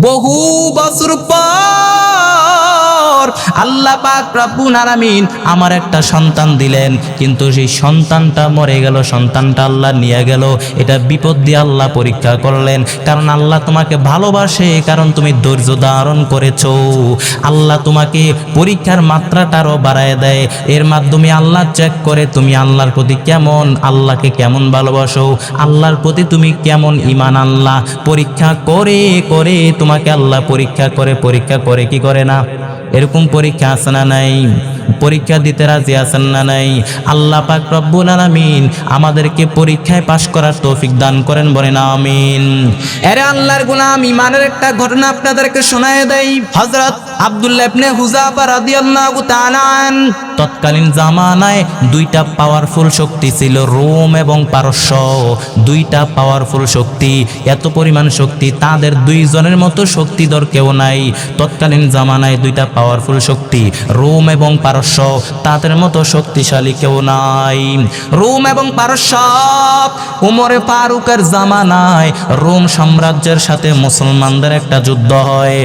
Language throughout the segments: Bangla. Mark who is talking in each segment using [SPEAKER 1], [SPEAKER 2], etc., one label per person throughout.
[SPEAKER 1] বহু বছর পর আল্লাহ পাক রব্বুল আলামিন আমার একটা সন্তান দিলেন, কিন্তু সেই সন্তানটা মরে গেল, সন্তানটা আল্লাহ নিয়ে গেল। এটা বিপদ দিয়ে আল্লাহ পরীক্ষা করলেন, কারণ আল্লাহ তোমাকে ভালোবাসে, কারণ তুমি ধৈর্য ধারণ করেছ। আল্লাহ তোমাকে পরীক্ষার মাত্রাটা আরও বাড়ায় দেয়, এর মাধ্যমে আল্লাহ চেক করে তুমি আল্লাহর প্রতি কেমন, আল্লাহকে কেমন ভালোবাসো, আল্লাহর প্রতি তুমি কেমন ইমান আল্লাহ পরীক্ষা করে করে তোমাকে আল্লাহ পরীক্ষা করে পরীক্ষা করে কি করে না? এরকম পরীক্ষা আছে না নাই? পরীক্ষা দিতে রাজি আছেন না নাই? আল্লাহ পাক রব্বুল আলামিন আমাদেরকে পরীক্ষায় পাশ করার তৌফিক দান করেন, বলেন আমিন। এরে আল্লাহর গুলাম ইমানের একটা ঘটনা আপনাদেরকে শোনায় দেয় হযরত আব্দুল্লাহ ইবনে হুযাফা রাদিয়াল্লাহু তৎকালীন জামানায় দুইটা পাওয়ারফুল শক্তি ছিল রোম এবং পারস্য। দুইটা পাওয়ারফুল শক্তি, এত পরিমাণ শক্তি, তাদের দুইজনের মতো শক্তিধর কেউ নাই। তৎকালীন জামানায় দুইটা পাওয়ারফুল শক্তি, রোম এবং পারস্য, তাদের মতো শক্তিশালী কেউ নাই। রোম এবং পারস্য, উমরে ফারুকের জামানায় রোম সাম্রাজ্যের সাথে মুসলমানদের একটা যুদ্ধ হয়।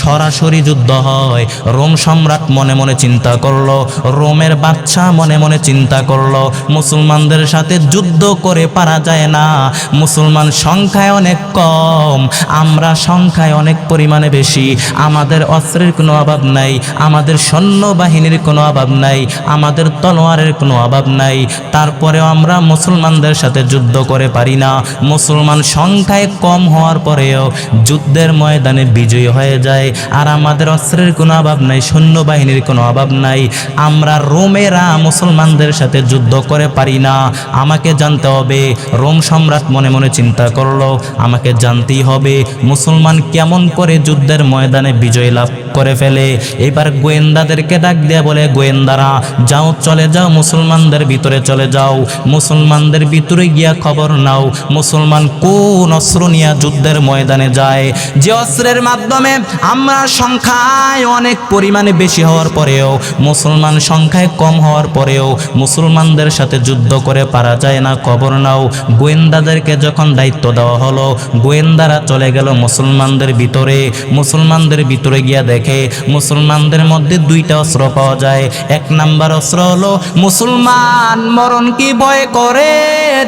[SPEAKER 1] সরাসরি যুদ্ধ হয়। রোম সম্রাট মনে মনে চিন্তা করল, রোমের বাচ্চা মনে মনে চিন্তা করল, মুসলমানদের সাথে যুদ্ধ করে পারা যায় না। মুসলমান সংখ্যায় অনেক কম, আমরা সংখ্যায় অনেক পরিমাণে বেশি। আমাদের অস্ত্রের কোনো অভাব নাই, আমাদের সৈন্যবাহিনীর কোনো অভাব নাই, আমাদের তলোয়ারের কোনো অভাব নাই। তারপরেও আমরা মুসলমানদের সাথে যুদ্ধ করে পারি না। মুসলমান সংখ্যায় কম হওয়ার পরেও যুদ্ধের ময়দানে বিজয়ী হয়ে যায়। আর আমাদের অস্ত্রের কোনো অভাব নাই, সৈন্যবাহিনীর কোনো অভাব নাই। আমরা রোমেরা মুসলমানদের সাথে যুদ্ধ করে পারি না। আমাকে জানতে হবে, রোম সম্রাট মনে মনে চিন্তা করল, আমাকে জানতেই হবে, মুসলমান কেমন করে যুদ্ধের ময়দানে বিজয় লাভ করে ফেলে। এবার গোয়েন্দাদেরকে ডাক দিয়ে বলে, গোয়েন্দারা, যাও, চলে যাও, মুসলমানদের ভিতরে চলে যাও। মুসলমানদের ভিতরে গিয়া খবর নাও, মুসলমান কোন অস্ত্র নিয়ে যুদ্ধের ময়দানে যায়। যে অস্ত্রের মাধ্যমে আমরা সংখ্যায় অনেক পরিমাণে বেশি হওয়ার পরেও, মুসলমান সংখ্যায় কম হওয়ার পরেও, মুসলমানদের সাথে যুদ্ধ করে পারা যায় না, খবর নাও। গোয়েন্দাদেরকে যখন দায়িত্ব দেওয়া হলো, গোয়েন্দারা চলে গেল মুসলমানদের ভিতরে। মুসলমানদের ভিতরে গিয়া দেখে মুসলমানদের মধ্যে দুইটা অস্ত্র পাওয়া যায়। এক নাম্বার অস্ত্র হলো, মুসলমান মরণ কি ভয় করে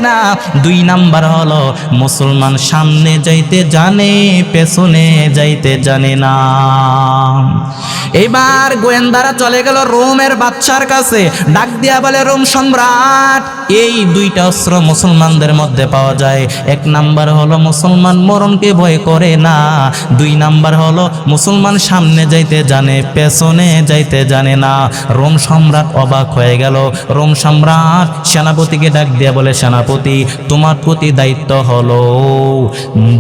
[SPEAKER 1] না? দুই নাম্বার হলো, মুসলমান সামনে যাইতে জানে, পেছনে যাইতে জানে না। এবার গোয়েন্দারা চলে গেল রোমের বাচ্চার কাছে। ডাক দিয়া বলে, রোম সম্রাট! এই দুইটা অস্ত্র মুসলমানদের মধ্যে পাওয়া যায়। এক নাম্বার হলো, মুসলমান মরণকে ভয় করে না। দুই নাম্বার হলো, মুসলমান সামনে যাইতে জানে, পেছনে যাইতে জানে না। রোম সম্রাট অবাক হয়ে গেল। রোম সম্রাট সেনাপতিকে ডাক দিয়া বলে, সেনাপতি, তোমার প্রতি দায়িত্ব হলো।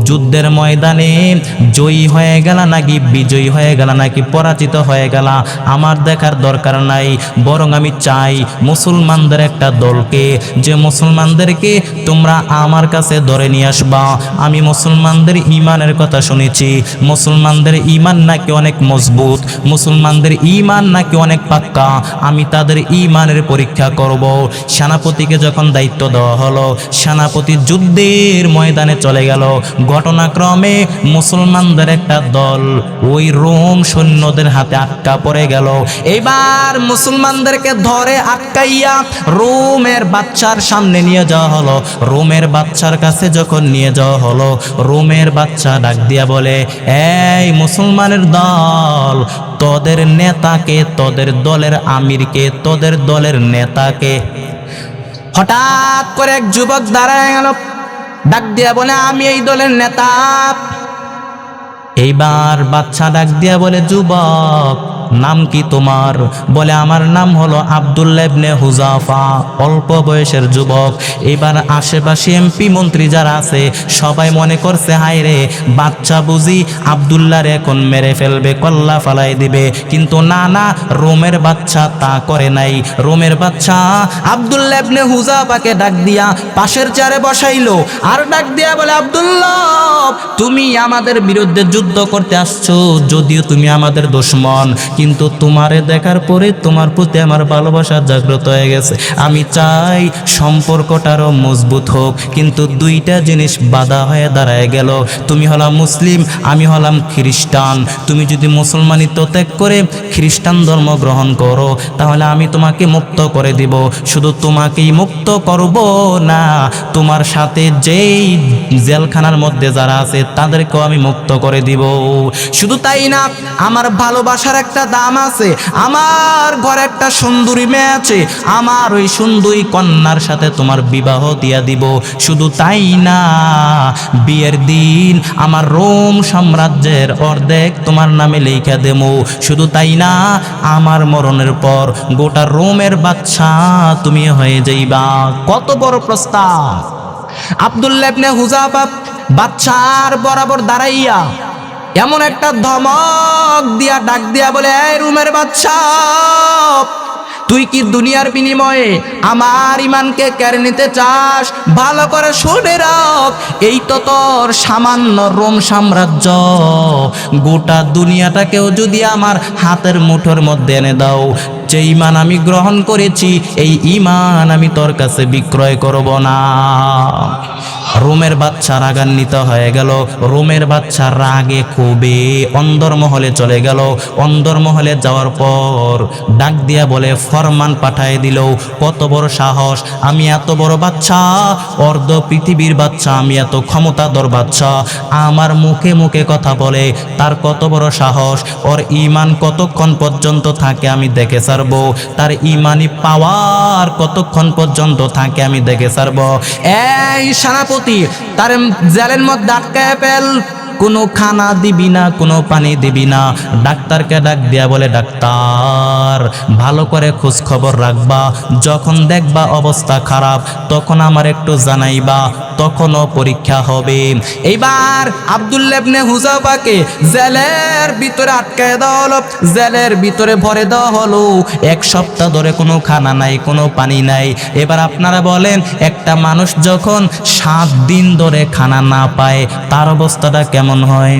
[SPEAKER 1] যুদ্ধের ময়দানে জয়ী হয়ে গেল নাকি বিজয়ী হয়ে গেল নাকি পরাজিত হয়ে গেল। আমার দেখার দরকার নাই, বরং আমি চাই মুসলমানদের একটা দলকে, যে মুসলমানদেরকে তোমরা আমার কাছে ধরে নিয়ে আসবা। আমি মুসলমানদের ইমানের কথা শুনেছি, মুসলমানদের ইমান নাকি অনেক মজবুত, মুসলমানদের ইমান নাকি অনেক পাক্কা। আমি তাদের ইমানের পরীক্ষা করব। সেনাপতিকে যখন দায়িত্ব দেওয়া হলো, সেনাপতি যুদ্ধের ময়দানে চলে গেল। ঘটনাক্রমে মুসলমানদের একটা দল, ওই রোম সৈন্যদের হাতে আটকা পড়ে গেল। এবার মুসলমানদেরকে ধরে আটকাইয়া রোমের বাচ্চার সামনে নিয়ে যাওয়া হলো। রোমের বাচ্চার কাছে যখন নিয়ে যাওয়া হলো, রোমের বাচ্চা ডাক দিয়া বলে, এই মুসলমানের দল, তোদের নেতাকে, তোদের দলের আমিরকে, তোদের দলের নেতাকে। হঠাৎ করে এক যুবক দাঁড়ায় গেল। ডাক দিয়া বলে, আমি এই দলের নেতা। এইবার বাচ্চা ডাক দিয়া বলে যুবক নাম কি তোমার? বলে, আমার নাম হলো আবদুল্লাহ ইবনে হুজাফা। অল্প বয়সের যুবক। এবার আশেপাশে এমপি মন্ত্রী যারা আছে, সবাই মনে করছে, হায় রে, বাচ্চা বুঝি আবদুল্লাহর এখন মেরে ফেলবে, কল্লা ফালাই দিবে। কিন্তু না না, রোমের বাচ্চা তা করে নাই। রোমের বাচ্চা আবদুল্লাহ ইবনে হুজাফাকে ডাক দিয়া পাশের চারে বসাইলো। আর ডাক দিয়া বলে, আবদুল্লাহ, তুমি আমাদের বিরুদ্ধে যুদ্ধ করতে আসছো, যদিও তুমি আমাদের দুশ্মন। কিন্তু তোমারে দেখার পরে তোমার প্রতি আমার ভালোবাসা জাগ্রত হয়ে গেছে। আমি চাই সম্পর্কটারও মজবুত হোক, কিন্তু দুইটা জিনিস বাধা হয়ে দাঁড়ায় গেল। তুমি হলাম মুসলিম, আমি হলাম খ্রিস্টান। তুমি যদি মুসলমানিত্ব ত্যাগ করে খ্রিস্টান ধর্ম গ্রহণ করো, তাহলে আমি তোমাকে মুক্ত করে দিব। শুধু তোমাকেই মুক্ত করব না, তোমার সাথে যেই জেলখানার মধ্যে যারা আছে, তাদেরকেও আমি মুক্ত করে দিব। শুধু তাই না, আমার ভালোবাসার একটা দাম আছে। আমার ঘরে একটা সুন্দরী মেয়ে আছে। আমার ওই সুন্দরী কন্যার সাথে তোমার বিবাহ দিয়া দিব। শুধু তাই না, বিয়ের দিন আমার রোম সাম্রাজ্যের অর্ধেক তোমার নামে লেখা দেবো। শুধু তাই না, আমার মরণের পর গোটা রোমের বাচ্চা তুমি হয়ে যাইবা। কত বড় প্রস্তাব। আবদুল্লাবনে হুজাফা বাচ্চার বরাবর দাঁড়াইয়া এমন একটা ধমক দিয়া ডাক দিয়া বলে, এই রুমের বাচ্চা, তুই কি দুনিয়ার বিনিময়ে আমার ইমানকে কেড়ে নিতে চাস? ভালো করে শুনে রাখ, এই তো তোর সামান্য রোম সাম্রাজ্য। গোটা দুনিয়াটাকেও যদি আমার হাতের মুঠোর মধ্যে এনে দাও যে ইমান আমি গ্রহণ করেছি, এই ইমান আমি তোর কাছে বিক্রয় করব না। রোমের বাচ্চা রাগান্বিত হয়ে গেল। রোমের বাচ্চা রাগে খুবই অন্দরমহলে চলে গেল। অন্দরমহলে যাওয়ার পর ডাক দিয়া বলে, ফরমান পাঠায় দিল, কত বড় সাহস, আমি এত বড় বাচ্চা, অর্ধ পৃথিবীর বাচ্চা, আমি এত ক্ষমতাধর বাচ্চা। আমার মুখে মুখে কথা বলে, তার কত বড় সাহস, ওর ইমান কতক্ষণ পর্যন্ত থাকে আমি দেখে সারবো তার ইমানি পাওয়ার কতক্ষণ পর্যন্ত থাকে আমি দেখে সারবো এই সেনাপতি তার জেলের মধ্যে আটকায় ফেল। কোনো খানা দিবি না, কোনো পানি দিবি না। ডাক্তারকে ডাক দিয়া বলে, ডাক্তার, ভালো করে খোঁজ খবর রাখবা। যখন দেখবা অবস্থা খারাপ, তখন আমার একটু জানাইবা। তখনও পরীক্ষা হবে। এইবার আবদুল্লেবনে হুজাফাকে জেলের ভিতরে আটকায় দেওয়া হলো। জেলের ভিতরে ভরে দেওয়া হলো। এক সপ্তাহ ধরে কোনো খানা নাই, কোনো পানি নাই। এবার আপনারা বলেন, একটা মানুষ যখন সাত দিন ধরে খানা না পায়, তার অবস্থাটা কেমন? হয়,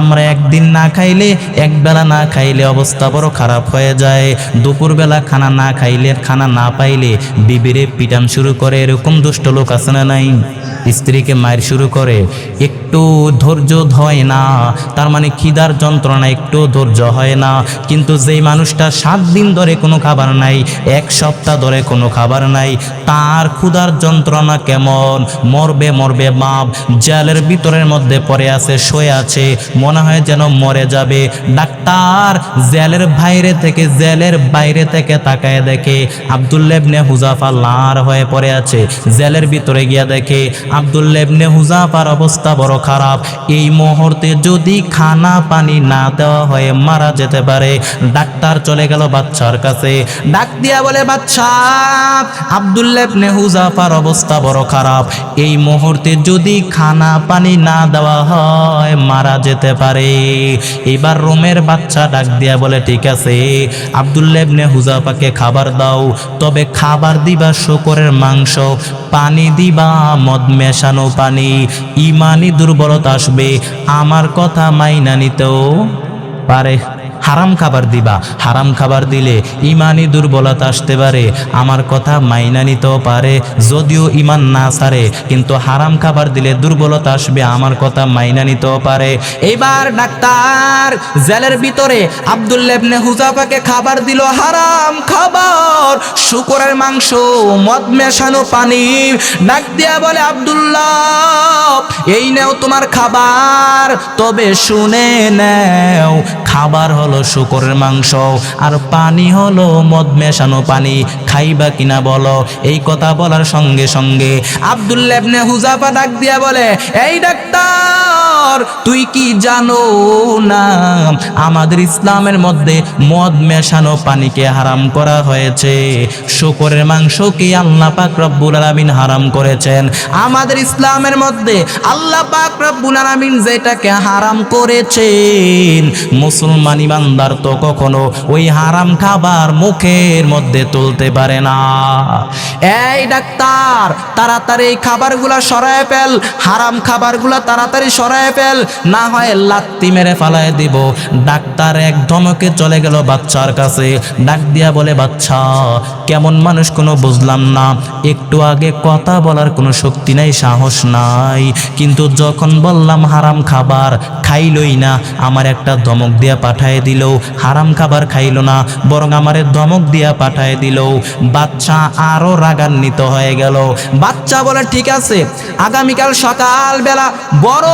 [SPEAKER 1] আমরা একদিন না খাইলে এক বেলা না খাইলে অবস্থা বড় খারাপ হয়ে যায়। দুপুরবেলা খানা না খাইলে, খানা না পাইলে বিবিরে পিটান শুরু করে, এরকম দুষ্ট লোক আছে না নাই? স্ত্রীকে মায়ের শুরু করে, একটু ধৈর্য হয় না, তার মানে খিদার যন্ত্রণা একটু ধৈর্য হয় না। কিন্তু যেই মানুষটা সাত দিন ধরে কোনো খাবার নাই, এক সপ্তাহ ধরে কোনো খাবার নাই, তার ক্ষুধার যন্ত্রণা কেমন? মরবে মরবে বাপ, জেলের ভিতরের মধ্যে পড়ে আছে শুয়ে আছে। মনে হয় যেন মরে যাবে। ডাক্তার জেলের বাইরে থেকে, জেলের বাইরে থেকে তাকায় দেখে। আবদুল্লেবনে হুজাফা লার হয়ে পড়ে আছে। জেলের ভিতরে গিয়া দেখে আবদুল্লেবনে হুজাফার অবস্থা বড় খারাপ। এই মুহূর্তে যদি খানা পানি না দেওয়া হয়ে মারা যেতে পারে, ডাক্তার চলে গেল বাচ্চার কাছে। ডাক দিয়া বলে, বাচ্চা আবদুল্লেবনে হুজাফার অবস্থা বড় খারাপ। এই মুহূর্তে যদি খানা পানি না দেওয়া হয় মারা যেতে পারে। এবার রোমের বাচ্চা ডাক দিয়া বলে, ঠিক আছে আবদুল্লেবনে হুজাফাকে খাবার দাও, তবে খাবার দিবা শকরের মাংস, পানি দিবা মদ মেশানো পানি ইমানি দুর্বলতা আসবে, আমার কথা মাইনা নিতেও পারে। হারাম খাবার দিবা। হারাম খাবার দিলে ইমানি দুর্বলতা আসতে পারে। আমার কথা মাইনা নিতেও পারে, যদিও ইমান না সারে কিন্তু হারাম খাবার দিলে দুর্বলতা আসবে, আমার কথা মাইনা নিতেও পারে। এইবার ডাক্তার, জেলের ভিতরে আবদুল্লেবনে হুজাফাকে খাবার দিল হারাম খাবার। শুকরের মাংস, মদ মেশানো পানি ডাক দিয়া বলে, আবদুল্লাহ, এই নেও তোমার খাবার। তবে শুনে নেও, খাবার হলো শুকরের মাংস, আর পানি হলো মদ মেশানো পানি। খাইবা কিনা বলো, এই কথা বলার সঙ্গে সঙ্গে আবদুল্লেবনে হুজাফা ডাক দিয়া বলে, এই ডাক্তার, তুই কি জানো না, আমাদের ইসলামের মধ্যে মদ মেশানো পানিকে হারাম করা হয়েছে। শুকরের মাংসকে আল্লাহ পাক রব্বুল আলামিন হারাম করেছেন? আমাদের ইসলামের মধ্যে আল্লাহ পাক রব্বুল আলামিন যেটাকে হারাম করেছেন, মুসলমান ইমানদার তো কখনো ওই হারাম খাবার মুখের মধ্যে তুলতে পারে না। এই ডাক্তার, তাড়াতাড়ি এই খাবারগুলা সরায় ফেল, হারাম খাবারগুলা তাড়াতাড়ি সরায় ফেল, না হয় লাত্তি মেরে ফালায় দিব। ডাক্তার এক ধমকে চলে গেল বাচ্চার কাছে, ডাক দিয়া বলে, বাচ্চা, কেমন মানুষ কোনো বুঝলাম না। একটু আগে কথা বলার কোনো শক্তি নাই, সাহস নাই। কিন্তু যখন বললাম হারাম খাবার খাইলই না, আমার একটা ধমক দিয়া পাঠায় দিল। হারাম খাবার খাইল না, বরং আমারে দমক দিয়া পাঠায় দিল বাচ্চা আরও রাগান্বিত হয়ে গেল। বাচ্চা বলে, ঠিক আছে, আগামীকাল সকাল বেলা বড়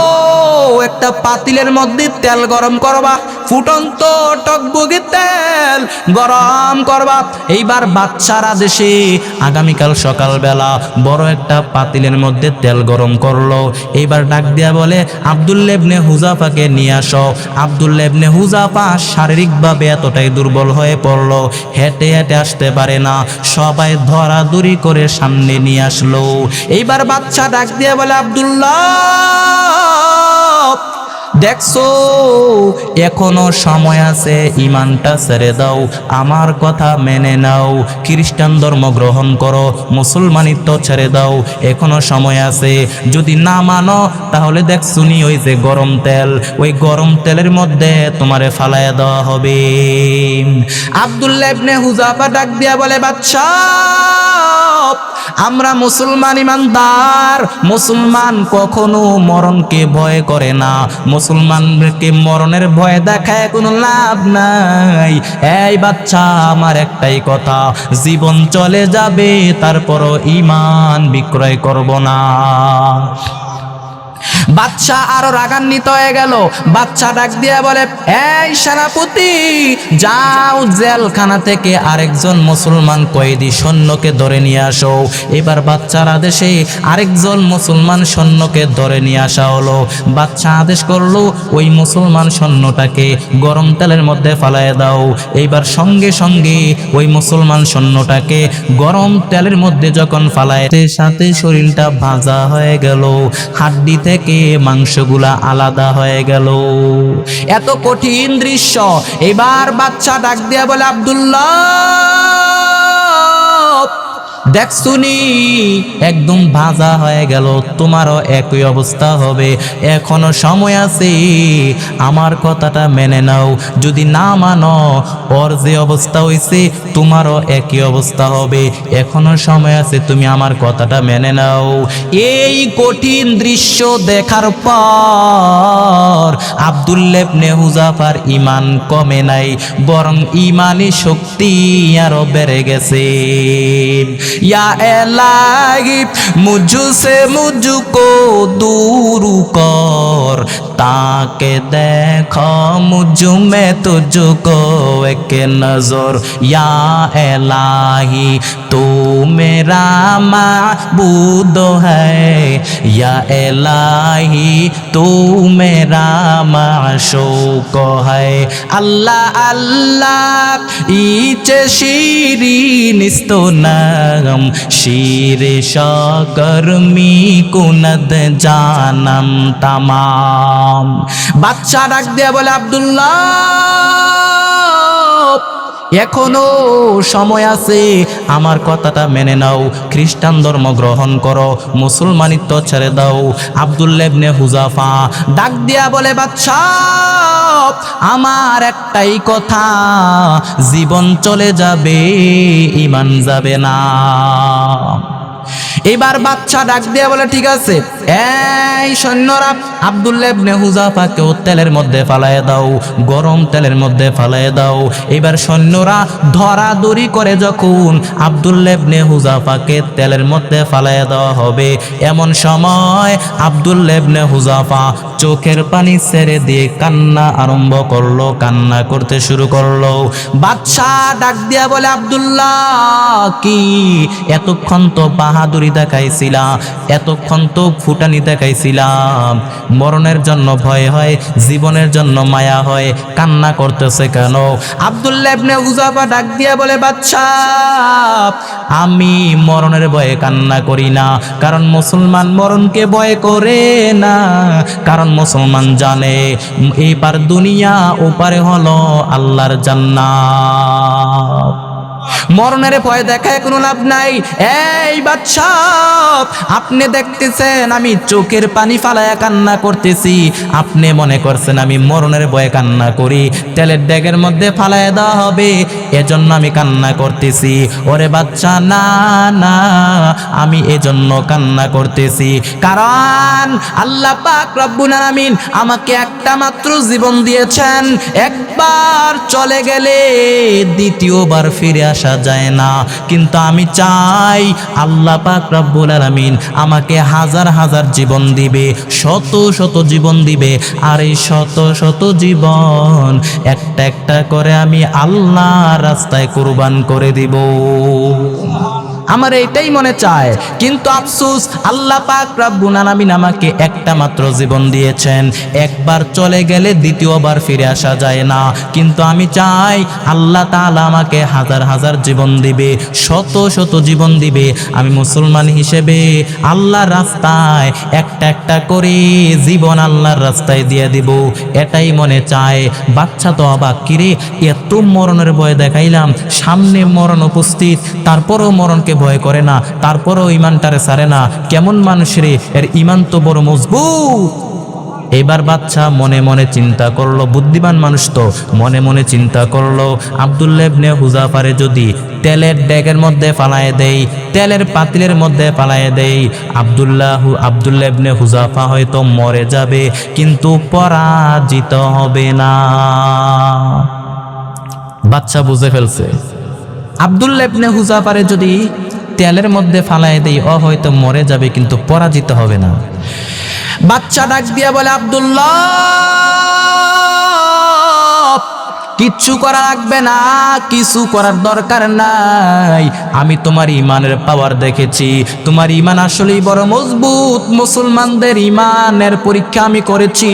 [SPEAKER 1] একটা পাতিলের মধ্যে তেল গরম করবা। ফুটন্ত টকবগি তেল গরম করবা। এইবার বাচ্চার আদেশে আগামীকাল সকালবেলা বড় একটা পাতিলের মধ্যে তেল গরম করল। এইবার ডাক দিয়া বলে আবদুল্লেবনে হুজাফাকে নিয়ে আসো। আবদুল্লেবনে হুজাফা শারীরিকভাবে এতটাই দুর্বল হয়ে পড়ল। হেঁটে হেঁটে আসতে পারে না। সবাই ধরাধরি করে সামনে নিয়ে আসলো। এইবার বাচ্চা ডাক দিয়ে বলে, আবদুল্লাহ দেখছ, এখনও সময় আছে, ইমানটা ছেড়ে দাও, আমার কথা মেনে নাও, খ্রিস্টান ধর্ম গ্রহণ করো, মুসলমানিত্ব ছেড়ে দাও, এখনও সময় আছে, যদি না মানো, তাহলে দেখ শুনি ওই যে গরম তেল, ওই গরম তেলের মধ্যে তোমারে ফালাইয়া দেওয়া হবে। আব্দুল্লাহ ইবনে হুজাফা ডাক দিয়া বলে বাচ্চা আমরা মুসলমান ইমানদার, মুসলমান কখনো মরণকে ভয় করে না মুসলমানকে মরণের ভয় দেখায়, কোনো লাভ নাই। এই বাচ্চা আমার একটাই কথা, জীবন চলে যাবে, তারপরও ইমান বিক্রয় করব না। বাচ্চা আরও রাগান্বিত হয়ে গেল। বাচ্চা ডাক দিয়ে বলে, এই সেনাপতি, যাও জেলখানা থেকে আরেকজন মুসলমান কয়েদি সৈন্যকে ধরে নিয়ে আসো। এবার বাচ্চার আদেশে আরেকজন মুসলমান সৈন্যকে ধরে নিয়ে আসা হলো। বাচ্চা আদেশ করল, ওই মুসলমান সৈন্যটাকে গরম তেলের মধ্যে ফালায় দাও। এইবার সঙ্গে সঙ্গে ওই মুসলমান সৈন্যটাকে গরম তেলের মধ্যে যখন ফালায় সাথে শরীরটা ভাজা হয়ে গেল। হাড্ডি থেকে মাংসগুলা আলাদা হয়ে গেল। এত কঠিন দৃশ্য। এবার বাচ্চা ডাক দিয়া বলে আব্দুল্লাহ! দেখ শুনি, একদম ভাজা হয়ে গেল, তোমারও একই অবস্থা হবে। এখনও সময় আছে, আমার কথাটা মেনে নাও। যদি না মানো, ওর যে অবস্থা হয়েছে তোমারও একই অবস্থা হবে। এখনও সময় আছে, তুমি আমার কথাটা মেনে নাও। এই কঠিন দৃশ্য দেখার পর আবদুল্লেবনে হুজাফার ইমান কমে নাই, বরং ইমানি শক্তি আরও বেড়ে গেছে। या एलाही मुझसे मुझको दूर कर ताके देखो मुझ में तुझको एक नजर या एलाही तू मेरा माबूद है या एलाही तू मेरा माशूक है अल्लाह अल्लाह ইচে শিরিন স্তোনাম শিরে সকর্মী কুনদ জানম তামাম বাচ্চা ডাক দিয়ে বলে আব্দুল্লাহ এখনও সময় আছে, আমার কথাটা মেনে নাও, খ্রিস্টান ধর্ম গ্রহণ করো, মুসলমানিত্ব ছেড়ে দাও। আবদুল্লেবনে হুজাফা ডাক দিয়া বলে, বাচ্চা, আমার একটাই কথা, জীবন চলে যাবে ইমান যাবে না। এবার বাচ্চা ডাক দিয়ে বলে, ঠিক আছে। এই সৈন্যরা আবদুল্লেবনে হুজাফাকেও তেলের মধ্যে ফালায় দাও, গরম তেলের মধ্যে ফালায় দাও। এবার সৈন্যরা ধরাধরি করে যখন আবদুল্লেবনে হুজাফাকে তেলের মধ্যে ফালায় দেওয়া হবে, এমন সময় আবদুল্লেবনে হুজাফা চোখের পানি ছেড়ে দিয়ে কান্না আরম্ভ করল, কান্না করতে শুরু করল। বাচ্চা ডাক দিয়া বলে, আবদুল্লাহ, কি? এতক্ষণ তো বাহাদুরি দেখাইছিলাম এতক্ষণ তো ফুটানি দেখাইছিলাম মরণের জন্য ভয় হয়, জীবনের জন্য মায়া হয়, কান্না করতেছে কেন? আবদুল্লাহ ইবনে ডাক দিয়া বলে বাচ্চা আমি মরণের ভয়ে কান্না করি না। কারণ মুসলমান মরণকে ভয় করে না। কারণ মুসলমান জানে, এইবার দুনিয়া ওপারে হলো আল্লাহর জান্নাত। মরণের ভয় দেখায় কোনো লাভ নাই। এই বাচ্চা আপনি দেখতেছেন আমি চোখের পানি ফালায়া কান্না করতেছি। আপনি মনে করছেন আমি মরণের ভয়ে কান্না করি। তেলের ড্যাগের মধ্যে ফালায় দেওয়া হবে, এজন্য আমি কান্না করতেছি। ওরে বাচ্চা না না, আমি এজন্য কান্না করতেছি। কারণ আল্লাহ পাক রব্বুল আলামিন আমাকে একটা মাত্র জীবন দিয়েছেন। একবার চলে গেলে দ্বিতীয়বার ফিরে আসা যায় না। কিন্তু আমি চাই আল্লাহ পাক রব্বুল আলামিন আমাকে হাজার হাজার জীবন দিবে, শত শত জীবন দিবে। আর এই শত শত জীবন একটা একটা করে আমি আল্লাহ রাস্তায় কুরবান করে দিব। আমার এটাই মনে চায়। কিন্তু আফসুস, আল্লাহ পাক রাব্বুল আলামিন আমাকে একটা মাত্র জীবন দিয়েছেন। একবার চলে গেলে দ্বিতীয়বার ফিরে আসা যায় না। কিন্তু আমি চাই আল্লাহ তাআলা আমাকে হাজার হাজার জীবন দিবে, শত শত জীবন দিবে। আমি মুসলমান হিসেবে আল্লাহর রাস্তায় একটা একটা করে জীবন আল্লাহর রাস্তায় দিয়ে দিব। এটাই মনে চায়। বাচ্চা তো অবাক, কিরে, এত মরণের ভয় দেখাইলাম। সামনে মরণ উপস্থিত, তারপরও মরণকে ভয় করে না, তারপরও ইমানটারে সারে না। কেমন মানুষ রে, এর ইমান তো বড় মজবুত। এবার বাচ্চা মনে মনে চিন্তা করল, বুদ্ধিমান মানুষ তো মনে মনে চিন্তা করল আবদুল্লেবনে হুজাফারে যদি তেলের ড্যাগের মধ্যে ফালায় দেই, তেলের পাতিলের মধ্যে ফালায় দেই, আবদুল্লাহ আবদুল্লেবনে হুজাফা হয়তো মরে যাবে, কিন্তু পরাজিত হবে না। বাচ্চা বুঝে ফেলছে। আবদুল্লেবনে হুজাফারে যদি তেলের মধ্যে ফালাই দেই অ হয়তো মরে যাবে, কিন্তু পরাজিত হবে না। বাচ্চা ডাক দিয়া বলে, আব্দুল্লাহ! কিচ্ছু করা লাগবে না, কিছু করার দরকার নাই। আমি তোমার ইমানের পাওয়ার দেখেছি। তোমার ইমান আসলেই বড় মজবুত। মুসলমানদের ইমানের পরীক্ষা আমি করেছি।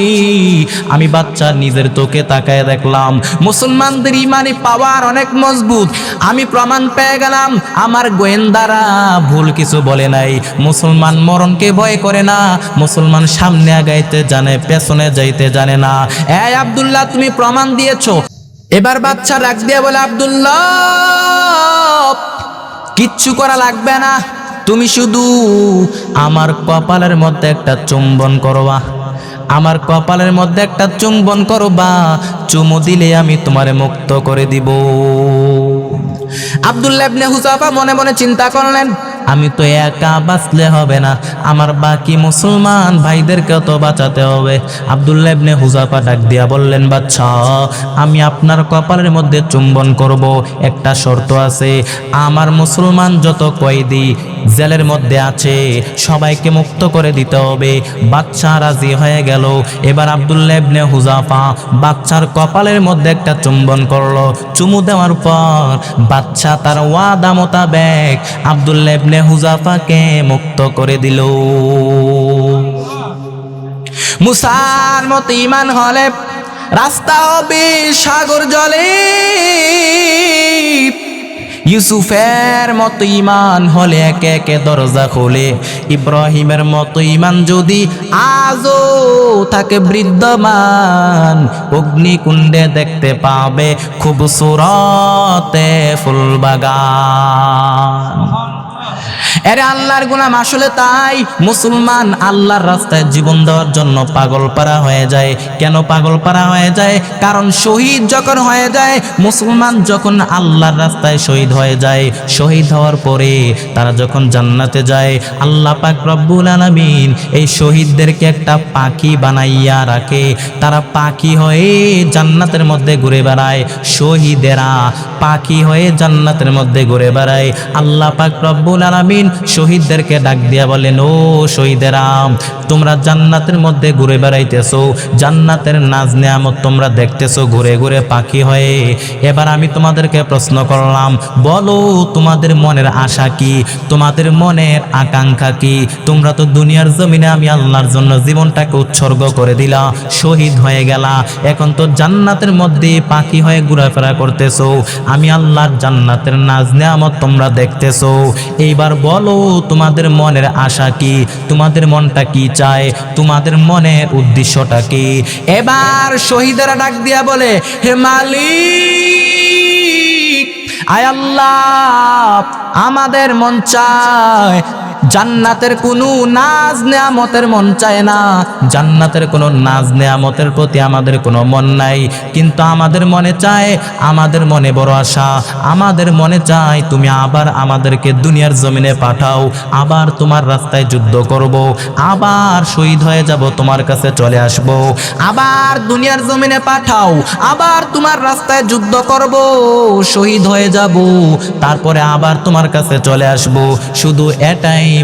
[SPEAKER 1] আমি বাচ্চা নিজের তোকে তাকায় দেখলাম, মুসলমানদের ইমানি পাওয়ার অনেক মজবুত। আমি প্রমাণ পেয়ে গেলাম, আমার গোয়েন্দারা ভুল কিছু বলে নাই। মুসলমান মরণকে ভয় করে না, মুসলমান সামনে আগাইতে জানে, পেছনে যাইতে জানে না। এ আবদুল্লাহ, তুমি প্রমাণ দিয়েছ। এবার বাচ্চা ডাক দিয়ে বলে, আব্দুল্লাহ, কিচ্ছু করা লাগবে না। তুমি শুধু আমার কপালের মধ্যে একটা চুম্বন করবা। আমার কপালের মধ্যে একটা চুম্বন করবা। চুমু দিলে আমি তোমারে মুক্ত করে দিব। আব্দুল্লাহ ইবনে হুজাফা মনে মনে চিন্তা করলেন আমি তো একা বাঁচলে হবে না। আমার বাকি মুসলমান ভাইদেরকে তো বাঁচাতে হবে। আব্দুল্লাহ ইবনে হুজাফা ডাক দিয়া বললেন, বাচ্চা, আমি আপনার কপালের মধ্যে চুম্বন করব। একটা শর্ত আছে, আমার মুসলমান যত কয়েদি জেলের মধ্যে আছে, সবাইকে মুক্ত করে দিতে হবে। বাচ্চা রাজি হয়ে গেল। এবার আব্দুল্লাহ ইবনে হুজাফা বাচ্চার কপালের মধ্যে একটা চুম্বন করল। চুমু দেওয়ার পর বাচ্চা তার ওয়াদা মোতাবেক আব্দুল্লাহ ইবনে হুজাফাকে মুক্ত করে দিল। মুসার মতো ইমান হলে রাস্তা হবে সাগর জলে। ইউসুফের মতো ইমান হলে একে একে দরজা খোলে। ইব্রাহিমের মতো ইমান যদি আজও থাকে বৃদ্ধমান অগ্নিকুণ্ডে দেখতে পাবে খুব সুরতে ফুলবাগান। এরে আল্লাহর গুলাম আসলে তাই মুসলমান আল্লাহর রাস্তায় জীবন দেওয়ার জন্য পাগল পারা হয়ে যায়। কেন পাগল পারা হয়ে যায়? কারণ শহীদ যখন হয়ে যায়, মুসলমান যখন আল্লাহর রাস্তায় শহীদ হয়ে যায়, শহীদ হওয়ার পরে তারা যখন জান্নাতে যায়, আল্লাহ পাক রব্বুল আলামিন এই শহীদদেরকে একটা পাখি বানাইয়া রাখে। তারা পাখি হয়ে জান্নাতের মধ্যে ঘুরে বেড়ায়। শহীদেরা পাখি হয়ে জান্নাতের মধ্যে ঘুরে বেড়ায়। আল্লাহ পাক রব্বুল আলামিন শহীদদেরকে ডাক দিয়া বলেন ও শহীদেরাম, তোমরা জান্নাতের মধ্যে ঘুরে বেড়াইতেছো। জান্নাতের নাজ নেয়ামত তোমরা দেখতেছো, ঘুরে ঘুরে পাখি হয়ে। এবার আমি তোমাদেরকে প্রশ্ন করলাম, বলো তোমাদের মনের আশা কি? তোমাদের মনের আকাঙ্ক্ষা কি? তোমরা তো দুনিয়ার জমিনে আমি আল্লাহর জন্য জীবনটাকে উৎসর্গ করে দিলা, শহীদ হয়ে গেলা। এখন তো জান্নাতের মধ্যে পাখি হয়ে ঘোরাফেরা করতেছো। আমি আল্লাহর জান্নাতের নাজ নেয়ামত তোমরা দেখতেছো। এইবার বলো তোমাদের মনের আশা কি? তোমাদের মনটা কি চায়? তোমাদের মনের উদ্দেশ্যটা কি? এবার শহীদেরা ডাক দিয়া বলে, হে মালিক, আয় আল্লাহ, আমাদের মন চায় জান্নাতের কোনো নাজ নেয়ামতের মন চায় না। জান্নাতের কোনো নাজ নেয়ামতের প্রতি আমাদের কোনো মন নাই। কিন্তু আমাদের মনে চায়, আমাদের মনে বড় আশা। আমাদের মনে চায়, তুমি আবার আমাদেরকে দুনিয়ার জমিনে পাঠাও। আবার তোমার রাস্তায় যুদ্ধ করব। আবার শহীদ হয়ে যাব, তোমার কাছে চলে আসব। আবার দুনিয়ার জমিনে পাঠাও। আবার তোমার রাস্তায় যুদ্ধ করব, শহীদ হয়ে যাব। তারপরে আবার তোমার কাছে চলে আসব। শুধু এটাই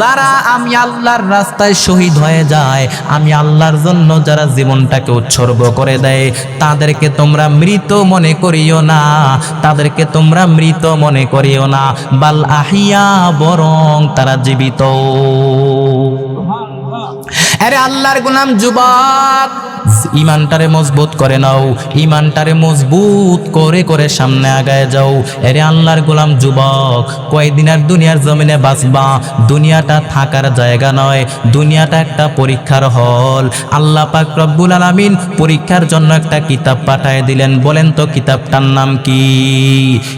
[SPEAKER 1] যারা আমি আল্লাহর রাস্তায় শহীদ হয়ে যায়, আমি আল্লাহর জন্য যারা জীবনটাকে উৎসর্গ করে দেয়, তাদেরকে তোমরা মৃত মনে করিও না, তাদেরকে তোমরা মৃত মনে করিও না। বাল আহিয়া বরং তারা জীবিত। আরে আল্লাহর গুলাম যুবক ইমানটারে মজবুত করে নাও, ইমানটারে মজবুত করে করে সামনে আগায় যাও। এরে আল্লাহর গোলাম যুবক, কয়দিন আর দুনিয়ার জমিনে বাঁচবা? দুনিয়াটা থাকার জায়গা নয়, দুনিয়াটা একটা পরীক্ষার হল। আল্লাহ পাক রব্বুল আলামিন পরীক্ষার জন্য একটা কিতাব পাঠায় দিলেন। বলেন তো কিতাবটার নাম কি?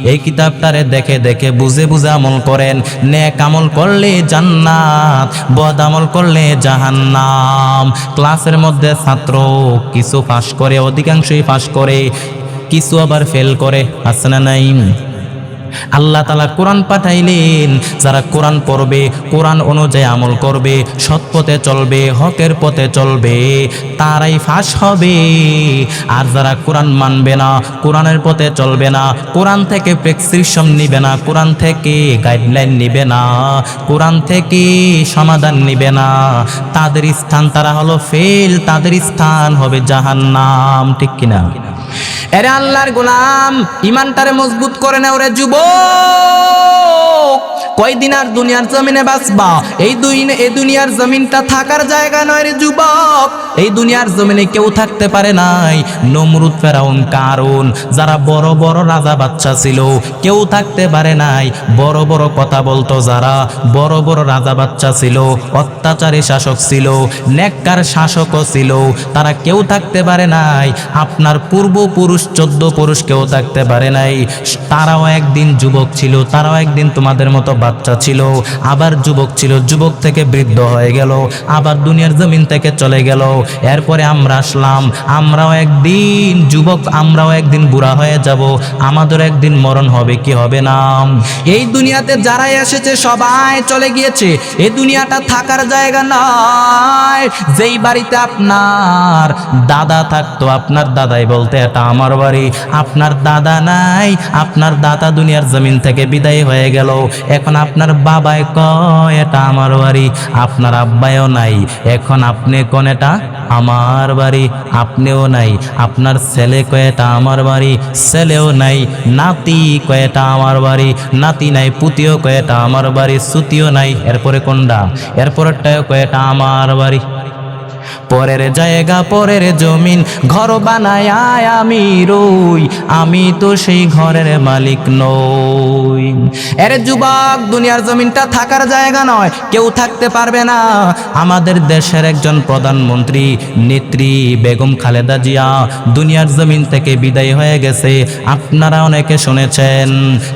[SPEAKER 1] এই কিতাবটারে দেখে দেখে বুঝে বুঝে আমল করেন। নেক আমল করলে জান্নাত, বদ আমল করলে জাহান্নাম। ক্লাসের মধ্যে ছাত্র কিছু ফাঁস করে অধিকাংশই ফাঁস করে কিছু আবার ফেল করে। আসনা নাইম নাই আল্লাহ তালা কোরআন পাঠাইলেন। যারা কোরআন পড়বে, কোরআন অনুযায়ী আমল করবে, সৎ পথে চলবে, হকের পথে চলবে, তারাই ফাঁস হবে। আর যারা কোরআন মানবে না, কোরআনের পথে চলবে না, কোরআন থেকে প্রেসক্রিপশন নিবে না, কোরআন থেকে গাইডলাইন নিবে না, কোরআন থেকে সমাধান নিবে না, তাদের স্থান তারা হলো ফেল, তাদের স্থান হবে জাহান্নাম। ঠিক কিনা? এরে আল্লাহর গোলাম ইমানটারে মজবুত করে না ওরে যুব কয়দিন আর দুনিয়ার জমিনে বাঁচবা? এই দুই এই দুনিয়ার জমিনটা থাকার জায়গা নয় রে যুবক। এই দুনিয়ার জমিনে কেউ থাকতে পারে নাই। নমরুদ ফেরাউন কারণ যারা বড় বড় রাজা বাচ্চা ছিল, কেউ থাকতে পারে নাই। বড় বড় কথা বলতো যারা বড় বড় রাজা বাচ্চা ছিল, অত্যাচারী শাসক ছিল, নেককার শাসকও ছিল, তারা কেউ থাকতে পারে নাই। আপনার পূর্বপুরুষ চোদ্দ পুরুষ কেউ থাকতে পারে নাই। তারাও একদিন যুবক ছিল, তারাও একদিন তোমাদের মতো বাচ্চা ছিল। আবার যুবক ছিল, যুবক থেকে বৃদ্ধ হয়ে গেল, আবার দুনিয়ার জমিন থেকে চলে গেল। এরপরে আমরা আসলাম, আমরাও একদিন যুবক, আমরাও একদিন বুড়া হয়ে যাব। আমাদের একদিন মরণ হবে, কি হবে না এই দুনিয়াতে যারাই এসেছে, সবাই চলে গিয়েছে। এই দুনিয়াটা থাকার জায়গা নয় যেই বাড়িতে আপনার দাদা থাকতো, আপনার দাদাই বলতে এটা আমার বাড়ি। আপনার দাদা নাই, আপনার দাদা দুনিয়ার জমিন থেকে বিদায় হয়ে গেল। এখন আপনার বাবাই কয়, এটা আমার বাড়ি। আপনার আব্বাইও নাই। এখন আপনি কোন, এটা আমার বাড়ি। আপনিও নাই। আপনার ছেলে কয়েটা আমার বাড়ি। ছেলেও নাই। নাতি কয়েটা আমার বাড়ি। নাতি নাই, পুতিও কয়েটা আমার বাড়ি। সুতিও নাই। এরপরে কোনটা? এরপরেরটাও কয়েটা আমার বাড়ি। পরের জায়গা, পরের জমিন, ঘর বানায় আমি রই, আমি তো সেই ঘরের মালিক নই। এর যুবক, দুনিয়ার জমিনটা থাকার জায়গা নয়, কেউ থাকতে পারবে না। আমাদের দেশের একজন প্রধানমন্ত্রী, নেত্রী বেগম খালেদা জিয়া, দুনিয়ার জমিন থেকে বিদায় হয়ে গেছে। আপনারা অনেকে শুনেছেন,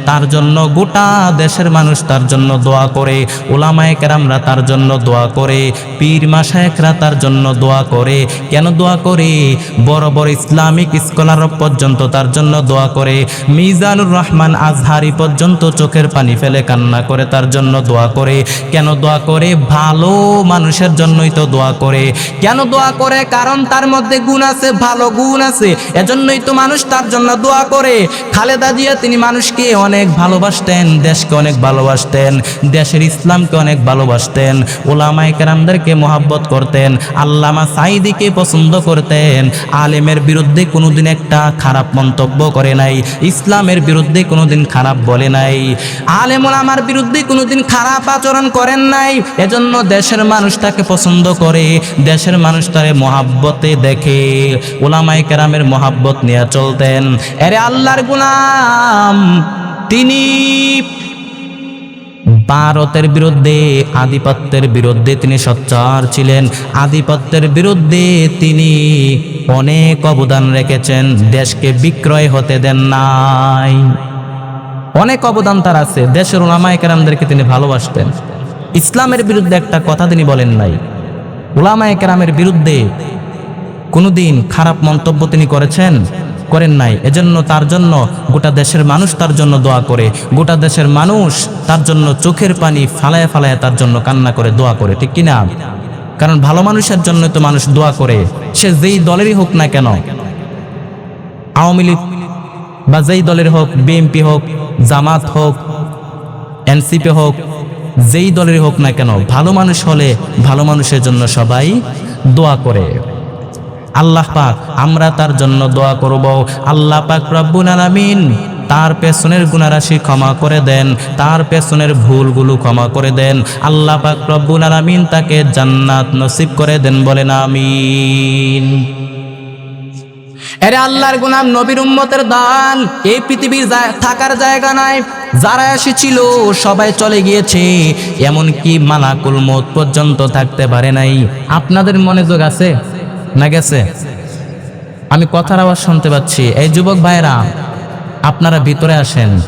[SPEAKER 1] তার জন্য গোটা দেশের মানুষ তার জন্য দোয়া করে, ওলামায়ে কেরামরা তার জন্য দোয়া করে, পীর মাসায়করা তার জন্য দোয়া করে। কেন দোয়া করে? বড় বড় ইসলামিক স্কলার পর্যন্ত তার জন্য দোয়া করে। মিজানুর রহমান আজহারি পর্যন্ত চোখের পানি ফেলে কান্না করে তার জন্য দোয়া করে। কেন দোয়া করে? ভালো মানুষের জন্যই তো দোয়া করে। কেন দোয়া করে? কারণ তার মধ্যে গুণ আছে, ভালো গুণ আছে। এজন্যই তো মানুষ তার জন্য দোয়া করে। খালেদা জিয়া, তিনি মানুষকে অনেক ভালোবাসতেন, দেশকে অনেক ভালোবাসতেন, দেশের ইসলামকে অনেক ভালোবাসতেন, ওলামায়ে কেরামদেরকে মোহাব্বত করতেন, আল্লামা ওলামা সাইদিকে পছন্দ করতেন। আলেমের বিরুদ্ধে কোনোদিন একটা খারাপ মন্তব্য করে নাই। ইসলামের বিরুদ্ধে কোনোদিন খারাপ বলে নাই। আলেম ওলামার বিরুদ্ধে কোনোদিন খারাপ আচরণ করেন নাই। এজন্য দেশের মানুষ তাকে পছন্দ করে। দেশের মানুষ তারে মহাব্বতে দেখে। ওলামাই কেরামের মহাব্বত নিয়ে চলতেন। এরে আল্লাহর গুলাম, তিনি ভারতের বিরুদ্ধে, আধিপত্যের বিরুদ্ধে তিনি সোচ্চার ছিলেন। আধিপত্যের বিরুদ্ধে তিনি অনেক অবদান রেখেছেন। দেশকে বিক্রয় হতে দেন নাই। অনেক অবদান তার আছে। দেশের ওলামায় কেরামদেরকে তিনি ভালোবাসতেন। ইসলামের বিরুদ্ধে একটা কথা তিনি বলেন নাই। ওলামায় কেরামের বিরুদ্ধে কোনোদিন খারাপ মন্তব্য তিনি করেছেন? করেন নাই। এজন্য তার জন্য গোটা দেশের মানুষ তার জন্য দোয়া করে। গোটা দেশের মানুষ তার জন্য চোখের পানি ফালায় ফালায় তার জন্য কান্না করে, দোয়া করে। ঠিক কিনা? কারণ ভালো মানুষের জন্য তো মানুষ দোয়া করে। সে যেই দলেরই হোক না কেন, আওয়ামী লীগ বা যেই দলের হোক, বিএনপি হোক, জামাত হোক, এনসিপি হোক, যেই দলেরই হোক না কেন, ভালো মানুষ হলে ভালো মানুষের জন্য সবাই দোয়া করে। আল্লাহ পাক, আমরা তার জন্য দোয়া করব। আল্লাহ পাক রব্বুল আলামিন তার পেছনের গুণারাশি ক্ষমা করে দেন, তার পেছনের ভুলগুলো ক্ষমা করে দেন। আল্লাহ পাক রব্বুল আলামিন তাকে জান্নাত নসিব করে দেন বলেন, আমিন। এরে আল্লাহর গুনাম নবীর উম্মতের দান, এই পৃথিবীর থাকার জায়গা নাই। যারা এসেছিল, সবাই চলে গিয়েছে। এমনকি মালাকুল মত পর্যন্ত থাকতে পারে নাই। আপনাদের মনে যোগ আছে? না গেছে? আমি কথার আওয়াজ শুনতে পাচ্ছি। এই যুবক ভাইরা আপনারা ভিতরে আসেন।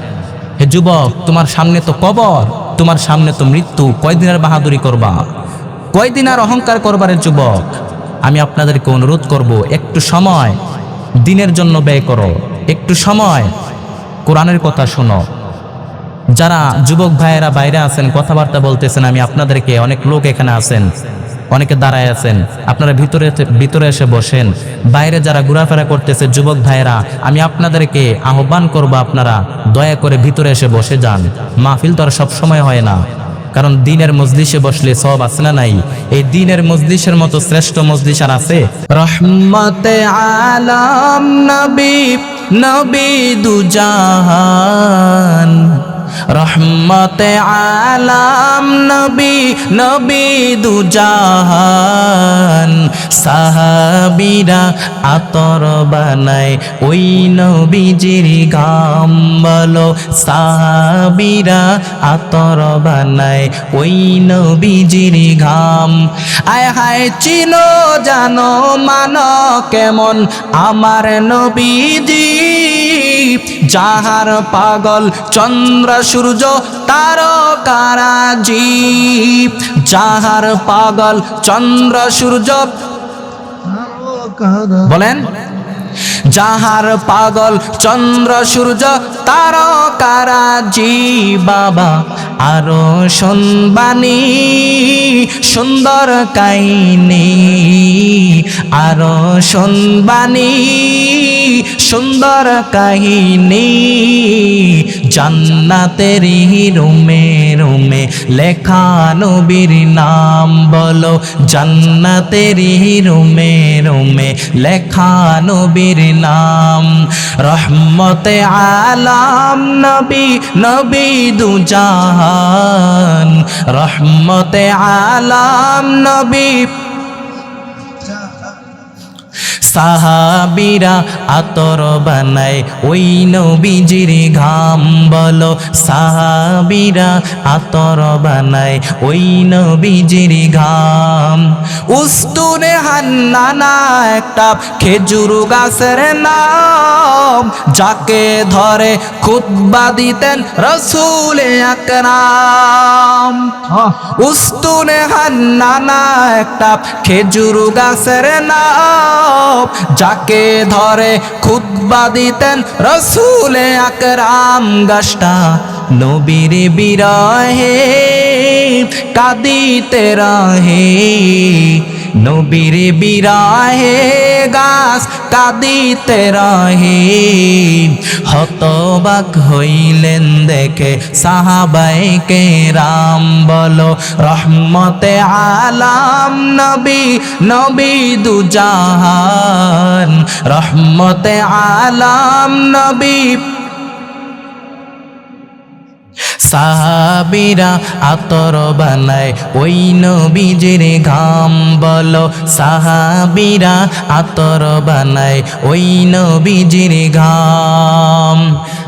[SPEAKER 1] হে যুবক, তোমার সামনে তো কবর, তোমার সামনে তো মৃত্যু। কয়দিন আর বাহাদুরি করবা? কয়দিন আর অহংকার করবারের যুবক? আমি আপনাদেরকে অনুরোধ করব, একটু সময়, দিনের জন্য ব্যয় করো। একটু সময়, কোরআনের কথা শোনো। যারা যুবক ভাইয়েরা বাইরে আছেন, কথাবার্তা বলতেছেন, আমি আপনাদেরকে অনেক লোক এখানে আছেন। অনেকে দাঁড়ায় আছেন। আপনারা ভিতরে ভিতরে এসে বসেন। বাইরে যারা ঘোরাফেরা করতেছে, যুবক ভাইয়েরা, আমি আপনাদেরকে আহ্বান করব আপনারা দয়া করে ভিতরে এসে বসে যান। মাহফিল তো আর সবসময় হয় না। কারণ দিনের মজলিসে বসলে সব আছে না নাই? এই দিনের মজলিসের মতো শ্রেষ্ঠ মজলিস আর আছে? রহমতে আলাম নবী নবী দুজাহান রহমতে আলাম নবী নবী দুজাহান। সাহাবিরা আতর বানায়, ওই নবীজির গাম বলো। সাহাবিরা আতর বানায়, ওই নবীজির ঘাম আয় হায়, চিনো, জানো, মানো, কেমন আমার নবীজি। যাহার পাগল চন্দ্র সূর্য তারকারা জীব যাহার পাগল চন্দ্র সূর্য বলেন যাহার পাগল চন্দ্র সূর্য তারকারা জি বাবা আরও শুনবানি সুন্দর কাহিনী। আরও শুনবানি সুন্দর কাহিনী, জান্নাতের রুমে রুমে লেখা নবীর নাম বলো, জান্নাতের রুমে রুমে লেখা নবীর নাম। রহমতে আলাম নবী নবী দুজাহান। রহমতে আলাম নবী সাহাবিরা আতর বানায়। ওই নবীজির ঘাম বলো সাহাবিরা আতর বানায়। ওই নবীজির ঘাম। উস্তুনে হান্নানা একটা খেজুর গাছের নাম যাকে ধরে খুতবা দিতেন রসুল আকরাম। উস্তুনে হান্নানা একটা খেজুর গাছের নাম যাকে ধরে খুতবা দিতেন রসুলে আকরাম গাছটা। নবীর বিরহে কাদিতে রহে। নবীর বিরাহে গাছ কাঁদিতে রহে হতবাক হইলেন দেখে সাহাবাইকে রাম বলো, রহমতে আলাম নবী নবী দুজাহান। রহমতে আলাম নবী সাহাবিরা আতর বানায় ওই নবীজির ঘাম বলো। সাহাবিরা আতর বানায় ওই নবীজির ঘাম।